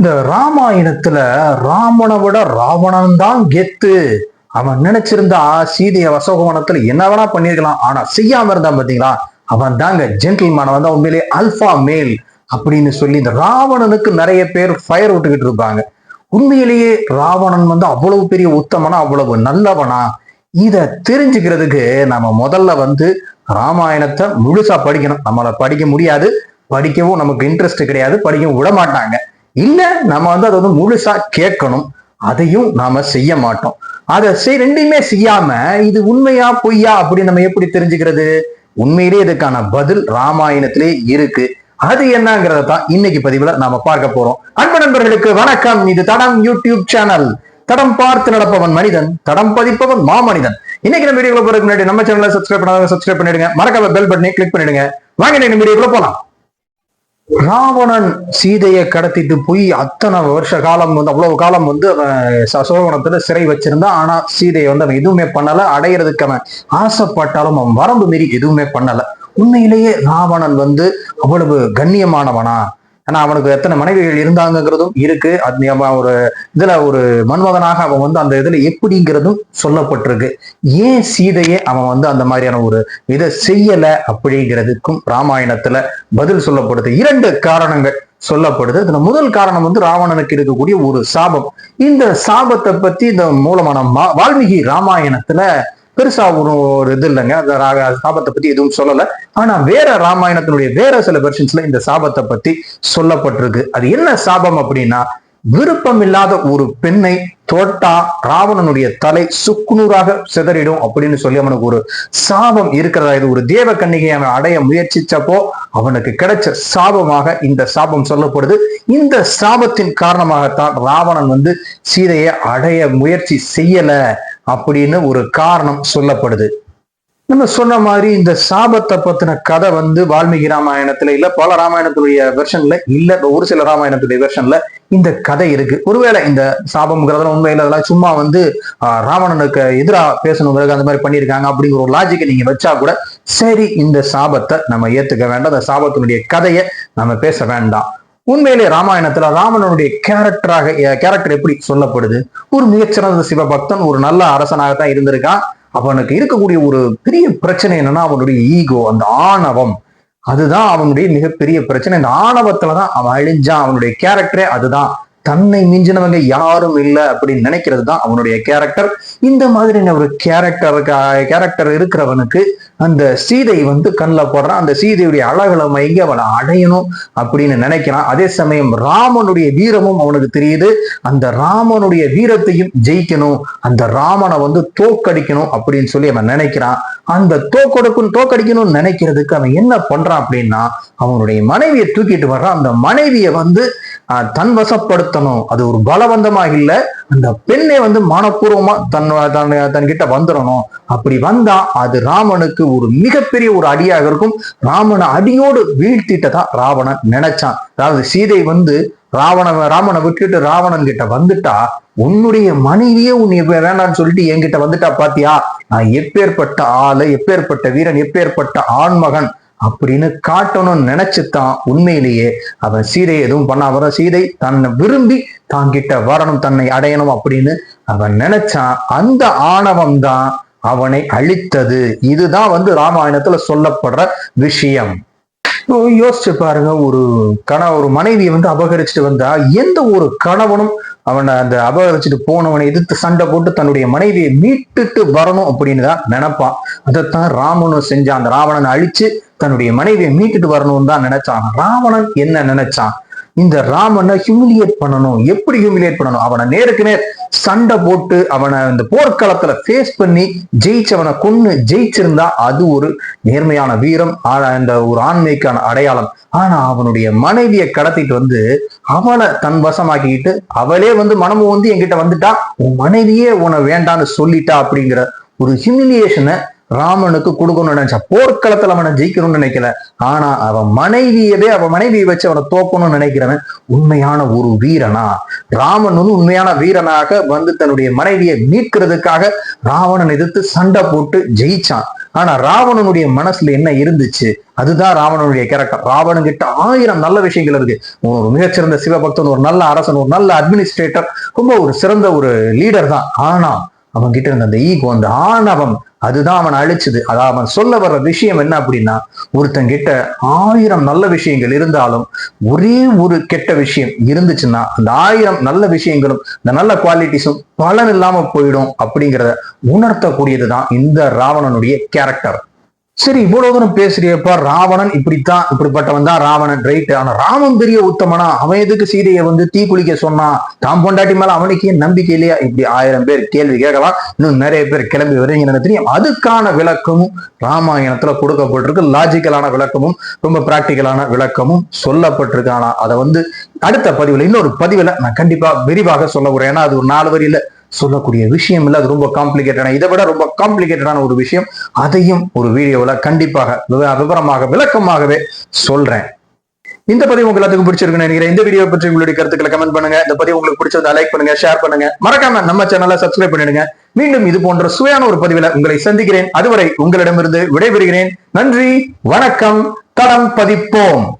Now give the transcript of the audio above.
இந்த ராமாயணத்துல ராமனை விட ராவணன் தான் கெத்து. அவன் நினைச்சிருந்தா சீதைய வசோகவனத்துல என்ன வேணா பண்ணிருக்கலாம் ஆனா செய்யாம இருந்தான் பாத்தீங்களா? அவன் தாங்க ஜென்டில்மேன் வந்து உண்மையிலே அல்பா மேல் அப்படின்னு சொல்லி இந்த ராவணனுக்கு நிறைய பேர் ஃபயர் விட்டுக்கிட்டு இருப்பாங்க. உண்மையிலேயே ராவணன் வந்து அவ்வளவு பெரிய உத்தமனா அவ்வளவு நல்லவனா? இதை தெரிஞ்சுக்கிறதுக்கு நம்ம முதல்ல வந்து ராமாயணத்தை முழுசா படிக்கணும். நம்மளை படிக்க முடியாது. படிக்கவும் நமக்கு இன்ட்ரெஸ்ட் கிடையாது. படிக்கவும் விட மாட்டாங்க. இல்ல நம்ம வந்து அதை வந்து முழுசா கேட்கணும். அதையும் நாம செய்ய மாட்டோம். அதை செய் ரெண்டையுமே செய்யாம இது உண்மையா பொய்யா அப்படின்னு நம்ம எப்படி தெரிஞ்சுக்கிறது? உண்மையிலேயே இதுக்கான பதில் ராமாயணத்திலே இருக்கு. அது என்னங்கிறத தான் இன்னைக்கு பதிவுல நாம பார்க்க போறோம். அன்பு நண்பர்களுக்கு வணக்கம். இது தடம் யூடியூப் சேனல். தடம் பார்த்து நடப்பவன் மனிதன் தடம் பதிப்பவன் மாமனிதன். இன்னைக்கு நம்ம வீடியோக்குள்ள போறதுக்கு முன்னாடி நம்ம சேனலை சப்ஸ்கிரைப் பண்ணாத சப்ஸ்கிரைப் பண்ணிடுங்க. மறக்காம பெல் பட்டனை கிளிக் பண்ணிடுங்க. வாங்க நம்ம வீடியோக்குள்ள போலாம். ராவணன் சீதையை கடத்திட்டு போய் அத்தனை வருஷ காலம் வந்து அவ்வளவு காலம் வந்து அவன் ச- சிறை வச்சிருந்தான் ஆனா சீதையை வந்து அவன் எதுவுமே பண்ணல. அடையிறதுக்கு அவன் ஆசைப்பட்டாலும் அவன் வரம்பு மீறி எதுவுமே பண்ணல. உண்மையிலேயே ராவணன் வந்து அவ்வளவு கண்ணியமானவனா? ஆனா அவனுக்கு எத்தனை மனைவிகள் இருந்தாங்கிறதும் இருக்கு. அது ஒரு இதுல ஒரு மன்மதனாக அவன் வந்து அந்த இதுல எப்படிங்கிறதும் சொல்லப்பட்டிருக்கு. ஏன் சீதையே அவன் வந்து அந்த மாதிரியான ஒரு இதை செய்யல அப்படிங்கிறதுக்கும் ராமாயணத்துல பதில் சொல்லப்படுது. இரண்டு காரணங்கள் சொல்லப்படுது. இதுல முதல் காரணம் வந்து ராவணனுக்கு இருக்கக்கூடிய ஒரு சாபம். இந்த சாபத்தை பத்தி இந்த மூலமான மா- வால்மீகி ராமாயணத்துல பெருசா ஒரு ஒரு இது இல்லைங்க. அந்த ராக சாபத்தை பத்தி எதுவும் சொல்லல. ஆனா வேற ராமாயணத்தினுடைய வேற சில வெர்ஷன்ஸ்ல இந்த சாபத்தை பத்தி சொல்லப்பட்டிருக்கு. அது என்ன சாபம் அப்படின்னா விருப்பம் இல்லாத ஒரு பெண்ணை தொட்டா ராவணனுடைய தலை சுக்குநூறாக சிதறிடும் அப்படின்னு சொல்லி அவனுக்கு ஒரு சாபம் இருக்கிறதா? இது ஒரு தேவ கன்னிகை அவன் அடைய முயற்சிச்சப்போ அவனுக்கு கிடைச்ச சாபமாக இந்த சாபம் சொல்லப்படுது. இந்த சாபத்தின் காரணமாகத்தான் ராவணன் வந்து சீதையை அடைய முயற்சி செய்யல. அப்படின்னு ஒரு காரணம் சொல்லப்படுது. நம்ம சொன்ன மாதிரி இந்த சாபத்தை பத்தின கதை வந்து வால்மீகி ராமாயணத்துல இல்ல பல ராமாயணத்துடைய வெர்ஷன்ல இல்ல ஒரு சில ராமாயணத்துடைய வெர்ஷன்ல இந்த கதை இருக்கு. ஒருவேளை இந்த சாபம்ங்கிறதுல உண்மையில அதெல்லாம் சும்மா வந்து ஆஹ், ராவணனுக்கு எதிரா பேசணுங்கிறது அந்த மாதிரி பண்ணியிருக்காங்க அப்படிங்கிற ஒரு லாஜிக்கை நீங்க வச்சா கூட சரி இந்த சாபத்தை நம்ம ஏத்துக்க வேண்டாம் அந்த சாபத்தினுடைய கதையை நம்ம பேச வேண்டாம். உண்மையிலே ராமாயணத்துல ராமனுடைய கேரக்டராக கேரக்டர் எப்படி சொல்லப்படுது? ஒரு மிகச்சிறந்த சிவபக்தன் ஒரு நல்ல அரசனாகத்தான் இருந்திருக்கான் அவனுக்கு இருக்கக்கூடிய ஒரு பெரிய பிரச்சனை என்னன்னா அவனுடைய ஈகோ அந்த ஆணவம். அதுதான் அவனுடைய மிகப்பெரிய பிரச்சனை. இந்த ஆணவத்துலதான் அவன் அழிஞ்சான். அவனுடைய கேரக்டரே அதுதான். தன்னை மிஞ்சினவங்க யாரும் இல்லை அப்படின்னு நினைக்கிறது தான் அவனுடைய கேரக்டர் இந்த மாதிரியான ஒரு கேரக்டர் கேரக்டர் இருக்கிறவனுக்கு அந்த சீதை வந்து கண்ணில் போடுறான். அந்த சீதையுடைய அழகுல மயங்கி அவனை அடையணும் அப்படின்னு நினைக்கிறான். அதே சமயம் ராமனுடைய வீரமும் அவனுக்கு தெரியுது. அந்த ராமனுடைய வீரத்தையும் ஜெயிக்கணும். அந்த ராமனை வந்து தோக்கடிக்கணும் அப்படின்னு சொல்லி அவன் நினைக்கிறான். அந்த தோக்கொடுக்கும் தோக்கடிக்கணும்னு நினைக்கிறதுக்கு அவன் என்ன பண்றான் அப்படின்னா அவனுடைய மனைவியை தூக்கிட்டு வர்றான். அந்த மனைவியை வந்து ஆஹ், மூடத்தனம் அது ஒரு பலவந்தமா இல்லை. அந்த பெண்ணை வந்து மனப்பூர்வமா தன் தன் தன்கிட்ட வந்துடணும். அப்படி வந்தா அது ராமனுக்கு ஒரு மிகப்பெரிய ஒரு அடியாக இருக்கும். ராமனை அடியோடு வீழ்த்திட்டதா ராவணன் நினைச்சான். அதாவது சீதை வந்து ராவண ராமனை விட்டுட்டு ராவணன் கிட்ட வந்துட்டா உன்னுடைய மனைவியே உன்னை வேண்டாம்னு சொல்லிட்டு என்கிட்ட வந்துட்டா பாத்தியா? நான் எப்பேற்பட்ட ஆளு எப்பேற்பட்ட வீரன் எப்பேற்பட்ட ஆண்மகன் அப்படின்னு காட்டணும்னு நினைச்சுத்தான் உண்மையிலேயே அவன் சீதை எதுவும் பண்ணாம சீதை தன்னை விரும்பி தாங்கிட்ட வரணும் தன்னை அடையணும் அப்படின்னு அவன் நினைச்சான். அந்த ஆணவம் தான் அவனை அழித்தது. இதுதான் வந்து ராமாயணத்துல சொல்லப்படுற விஷயம். யோசிச்சு பாருங்க ஒரு கண ஒரு மனைவியை வந்து அபகரிச்சுட்டு வந்தா எந்த ஒரு கணவனும் அவனை அந்த அபகரிச்சுட்டு போனவனை எதிர்த்து சண்டை போட்டு தன்னுடைய மனைவியை மீட்டுட்டு வரணும் அப்படின்னு தான் நினைப்பான். அதைத்தான் ராமனும் செஞ்சான். அந்த ராவணனை அழிச்சு தன்னுடைய மனைவியை மீட்டுட்டு வரணும்னு தான் நினைச்சான். ராவணன் என்ன நினைச்சான்? இந்த ராமனை ஹியூமிலியேட் பண்ணணும். எப்படி ஹியூமிலியேட் பண்ணணும்? அவனை நேருக்கு நேர் சண்டை போட்டு அவனை இந்த போர்க்களத்துல ஃபேஸ் பண்ணி ஜெயிச்சவனை கொன்னு ஜெயிச்சிருந்தா அது ஒரு நேர்மையான வீரம் ஆனா இந்த ஒரு ஆண்மைக்கான அடையாளம். ஆனா அவனுடைய மனைவியை கடத்திட்டு வந்து அவளை தன் வசமாக்கிட்டு அவளே வந்து மனமும் வந்து என்கிட்ட வந்துட்டா உன் மனைவியே உன வேண்டான்னு சொல்லிட்டா அப்படிங்கிற ஒரு ஹியூமிலியேஷனை ராமனுக்கு கொடுக்கணும்னு நினைச்சா போர்க்களத்துல அவனை ஜெயிக்கணும்னு நினைக்கல. ஆனா அவன் மனைவியவே அவன் மனைவியை வச்சு அவனை தோக்கணும்னு நினைக்கிறவன் உண்மையான ஒரு வீரனா? ராமன் வந்து உண்மையான வீரனாக வந்து தன்னுடைய மனைவியை மீட்கிறதுக்காக ராவணன் எதிர்த்து சண்டை போட்டு ஜெயிச்சான். ஆனா ராவணனுடைய மனசுல என்ன இருந்துச்சு? அதுதான் ராவணனுடைய கேரக்டர் ராவணன் கிட்ட ஆயிரம் நல்ல விஷயங்கள் இருக்கு. ஒரு மிகச்சிறந்த சிவபக்தன் ஒரு நல்ல அரசன் ஒரு நல்ல அட்மினிஸ்ட்ரேட்டர் ரொம்ப ஒரு சிறந்த ஒரு லீடர் தான். ஆனா அவன் கிட்ட இருந்த அந்த ஈகோ அந்த ஆணவம் அதுதான் அவன் அழிச்சது. அதான் அவன் சொல்ல வர்ற விஷயம் என்ன அப்படின்னா ஒருத்தன் கிட்ட ஆயிரம் நல்ல விஷயங்கள் இருந்தாலும் ஒரே ஒரு கெட்ட விஷயம் இருந்துச்சுன்னா அந்த ஆயிரம் நல்ல விஷயங்களும் இந்த நல்ல குவாலிட்டிஸும் பலன் இல்லாம போயிடும் அப்படிங்கிறத உணர்த்தக்கூடியதுதான் இந்த ராவணனுடைய கேரக்டர் சரி இவ்வளவு தூரம் பேசுறியப்ப ராவணன் இப்படித்தான் இப்படிப்பட்டவன் தான் ராவணன் ரைட் ஆனா ராமன் பெரிய உத்தமனா? அவன் எதுக்கு சீதையை வந்து தீ குளிக்க சொன்னான் தாம் பொண்டாட்டி மேல அவனுக்கு ஏன் நம்பிக்கை இல்லையா? இப்படி ஆயிரம் பேர் கேள்வி கேட்கலாம். இன்னும் நிறைய பேர் கிளம்பி வருவீங்க தெரியும் அதுக்கான விளக்கமும் ராமாயணத்துல கொடுக்கப்பட்டிருக்கு. லாஜிக்கலான விளக்கமும் ரொம்ப பிராக்டிக்கலான விளக்கமும் சொல்லப்பட்டிருக்கு. ஆனா அதை வந்து அடுத்த பதிவுல இன்னொரு பதிவுல நான் கண்டிப்பா விரிவாக சொல்ல போறேன். ஏன்னா அது ஒரு நாலு வரியில சொல்லக்கூடிய விஷயம் இல்லை. அது ரொம்ப காம்ப்ளிகேட்டடான இதை விட ரொம்ப காம்ப்ளிகேட்டடான ஒரு விஷயம். அதையும் ஒரு வீடியோவில் கண்டிப்பாக விவ- விவரமாக விளக்கமாகவே சொல்றேன். இந்த பதிவு உங்களுக்கு எல்லாத்துக்கும் பிடிச்சிருக்குன்னு நினைக்கிறேன். இந்த வீடியோ பற்றி உங்களுடைய கருத்துக்களை கமெண்ட் பண்ணுங்க. இந்த பதிவு உங்களுக்கு பிடிச்சிருந்தா லைக் பண்ணுங்க ஷேர் பண்ணுங்க. மறக்காம நம்ம சேனலை சப்ஸ்கிரைப் பண்ணிடுங்க. மீண்டும் இது போன்ற சுவையான ஒரு பதிவில் உங்களை சந்திக்கிறேன். அதுவரை உங்களிடமிருந்து விடைபெறுகிறேன். நன்றி வணக்கம். தடம் பதிப்போம்.